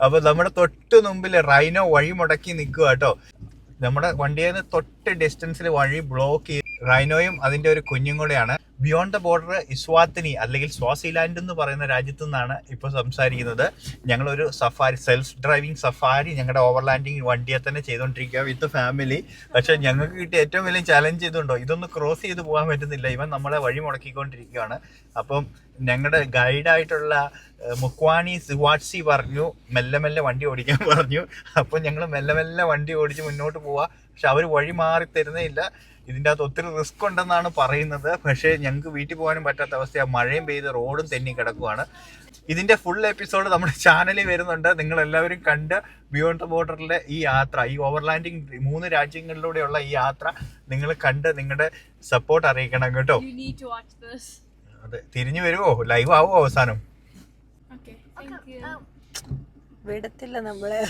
അപ്പൊ നമ്മുടെ തൊട്ട് മുമ്പിൽ റൈനോ വഴി മുടക്കി നിൽക്കുക കേട്ടോ. നമ്മുടെ വണ്ടിയിൽ നിന്ന് തൊട്ട് ഡിസ്റ്റൻസിൽ വഴി ബ്ലോക്ക് ചെയ്ത് റൈനോയും അതിന്റെ ഒരു കുഞ്ഞും കൂടെയാണ്. ബിയോണ്ട് ദ ബോർഡർ ഇസ്വാത്തിനി അല്ലെങ്കിൽ സ്വാസിലാൻഡ് എന്ന് പറയുന്ന രാജ്യത്തു നിന്നാണ് ഇപ്പോൾ സംസാരിക്കുന്നത്. ഞങ്ങളൊരു സഫാരി സെൽഫ് ഡ്രൈവിംഗ് സഫാരി ഞങ്ങളുടെ ഓവർലാൻഡിങ് വണ്ടിയെ തന്നെ ചെയ്തുകൊണ്ടിരിക്കുക വിത്ത് ഫാമിലി പക്ഷെ ഞങ്ങൾക്ക് കിട്ടിയ ഏറ്റവും വലിയ ചലഞ്ച് ഇതുണ്ടോ? ഇതൊന്ന് ക്രോസ് ചെയ്ത് പോകാൻ പറ്റുന്നില്ല. ഇവൻ നമ്മളെ വഴി മുടക്കിക്കൊണ്ടിരിക്കുകയാണ്. അപ്പം ഞങ്ങളുടെ ഗൈഡായിട്ടുള്ള മുക്വാണി സിവാട്സി പറഞ്ഞു മെല്ലെ മെല്ലെ വണ്ടി ഓടിക്കാൻ പറഞ്ഞു. അപ്പം ഞങ്ങൾ മെല്ലെ മെല്ലെ വണ്ടി ഓടിച്ച് മുന്നോട്ട് പോവാ. പക്ഷെ അവർ വഴി മാറി തരുന്നേ ഇല്ല. ഇതിന്റെ അകത്ത് ഒത്തിരി റിസ്ക് ഉണ്ടെന്നാണ് പറയുന്നത്. പക്ഷേ ഞങ്ങൾക്ക് വീട്ടിൽ പോകാനും പറ്റാത്ത അവസ്ഥയാണ് മഴയും പെയ്ത് റോഡും തെന്നി കിടക്കുവാണ്. ഇതിന്റെ ഫുൾ എപ്പിസോഡ് നമ്മുടെ ചാനലിൽ വരുന്നുണ്ട്. നിങ്ങൾ എല്ലാവരും കണ്ട് ബിയോണ്ട് ദ ബോർഡറിലെ ഈ യാത്ര ഈ ഓവർലാൻഡിങ് മൂന്ന് രാജ്യങ്ങളിലൂടെയുള്ള ഈ യാത്ര നിങ്ങൾ കണ്ട് നിങ്ങളുടെ സപ്പോർട്ട് അറിയിക്കണം കേട്ടോ. അതെ തിരിഞ്ഞു വരുമോ ലൈവ് ആവോ അവസാനം? You. വിടത്തില്ല നമ്മളെ.